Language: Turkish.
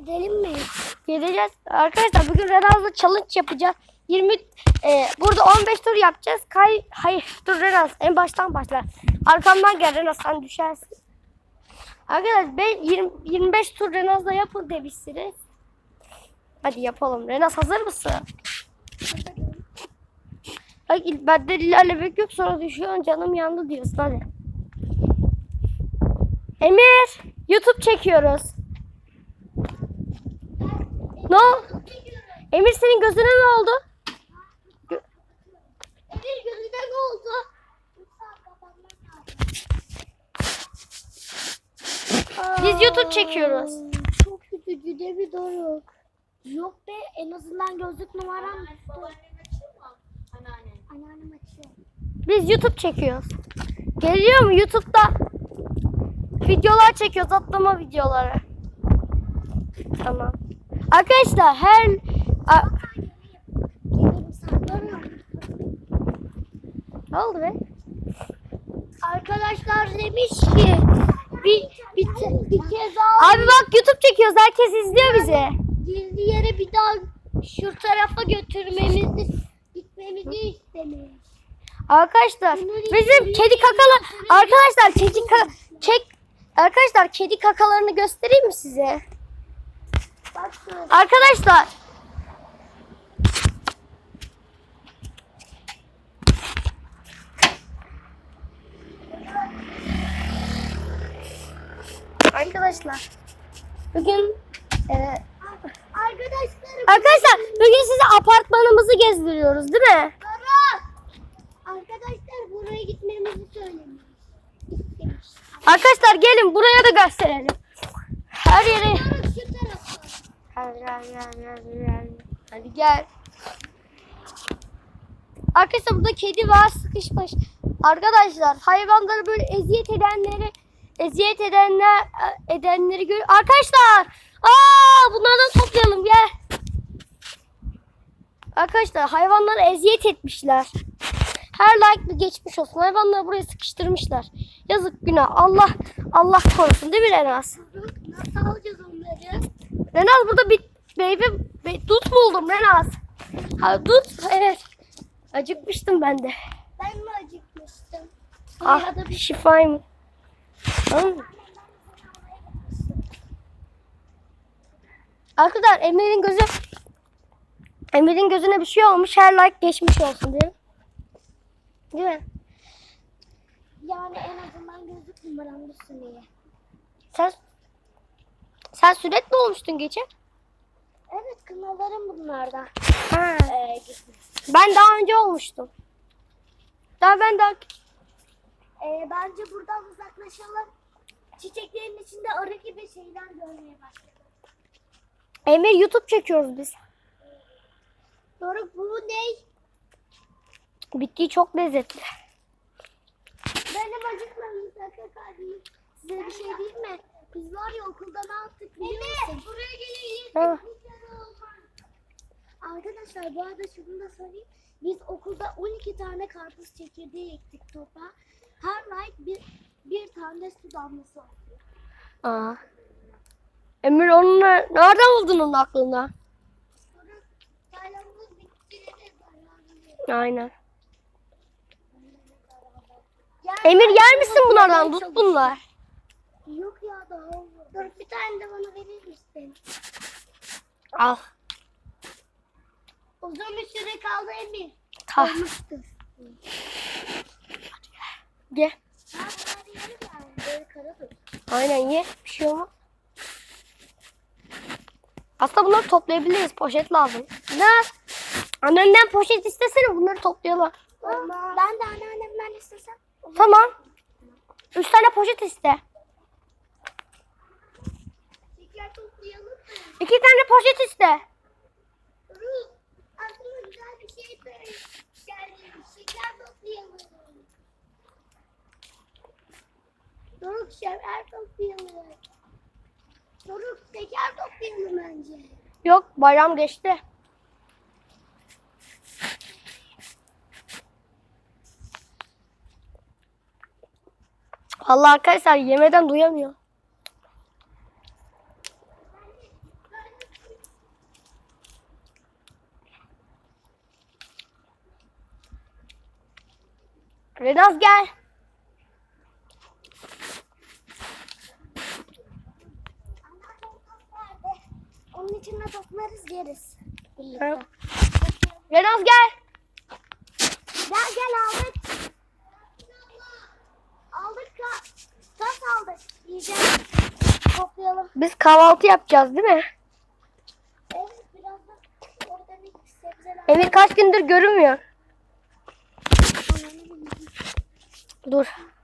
Gidelim mi? Gideceğiz. Arkadaşlar bugün Renaz'la challenge yapacağız. 20 e, burada 15 tur yapacağız. Kay hayır dur Renaz en baştan başla. Arkamdan gel Renaz sen düşersin. Arkadaşlar ben 20, 25 tur Renaz'la yapın demişsiniz. Hadi yapalım. Renaz hazır mısın? Bak bende ilerlemek yok sonra düşüyorsun canım yandı diyorsun hadi. Emir YouTube çekiyoruz. Ne oldu? Emir senin gözüne ne oldu? Emir gözüne ne oldu? Biz YouTube çekiyoruz. Çok üzücü de bir doruk. Yok be en azından gözlük numaram. Anneannem açıyor. Biz YouTube çekiyoruz. Geliyor mu YouTube'da? Videolar çekiyoruz, atlama videoları. Tamam. Arkadaşlar her A- ne oldu be? Arkadaşlar demiş ki bir, bir, bir kez daha Abi bak YouTube çekiyoruz. Herkes izliyor bizi. gizli yere bir daha şu tarafa götürmemizi gitmemizi istemiş. Arkadaşlar bizim kedi kakalar arkadaşlar kedi ka- kek arkadaşlar kedi kakalarını göstereyim mi size? Arkadaşlar Arkadaşlar bugün e, arkadaşlarım. arkadaşlar bugün size apartmanımızı gezdiriyoruz değil mi? Arkadaşlar buraya gitmemizi söylemiş. Arkadaşlar gelin buraya da gösterelim. Her yere şu tarafa. Gel gel gel gel gel. Hadi gel. Arkadaşlar burada kedi var sıkışmış. Arkadaşlar hayvanları böyle eziyet edenleri eziyet edenler edenleri gör. Arkadaşlar aa bunlardan toplayalım gel. Arkadaşlar hayvanları eziyet etmişler. Her like bir geçmiş olsun. Hayvanları buraya sıkıştırmışlar. Yazık günah. Allah Allah korusun değil mi Renaz? Nasıl alacağız onları? Renaz burada bir meyve be- dut buldum Renaz. Ha dut evet. Acıkmıştım ben de. Ben mi acıkmıştım? Ah Ya Arkadaşlar Emir'in gözü Emir'in gözüne bir şey olmuş. Her like geçmiş olsun mi? Değil mi? yani en azından gözlük numaram düşsün diye. Sen sen sürekli olmuştun geçen. Evet kınalarım bunlardan. Ha. Ee. Ben daha önce olmuştum. Daha ben daha Ee, bence buradan uzaklaşalım. Çiçeklerin içinde arı gibi şeyler görmeye başladım. Emir YouTube çekiyoruz biz. Doruk bu ne? Bittiği çok lezzetli. Benim acıkmamız sakın kardeşim. Size bir şey diyeyim mi? Biz var ya okulda ne yaptık biliyor musun? buraya gelin. Ha. Arkadaşlar bu arada şunu da söyleyeyim. Biz okulda 12 tane karpuz çekirdeği ektik topa. Her like bir, bir tane su damlası oluyor. Aa. Emir onu ne- nereden buldun onun aklına? Bitti de. Aynen. Emir yer misin bunlardan? Tut bunlar. Yok ya daha olur. Dur bir tane de bana verir misin? Al. Uzun bir süre kaldı Emir. Ta. Olmuştur. Böyle dur. Aynen ye. Bir şey olmaz. Aslında bunları toplayabiliriz. Poşet lazım. Ne? Annenden poşet istesene bunları toplayalım. Olmaz. Ben de anneannemden istesem. olur. Tamam. Üç tane poşet iste. Şeker toplayalım mı? İki tane poşet iste. Dur. Aklıma güzel bir şey söyle. Doruk şeker toplayalım. Doruk şeker toplayalım bence. Yok bayram geçti. Allah arkadaşlar yemeden duyamıyor. Renaz gel. Onun içinde toplarız yeriz. Birlikte. Evet. Renaz gel. Gel gel aldık. Aldık ka tas aldık. Yiyeceğiz. Toplayalım. Biz kahvaltı yapacağız değil mi? Evet birazdan organik sebzeler. Emir kaç gündür görünmüyor. Dur.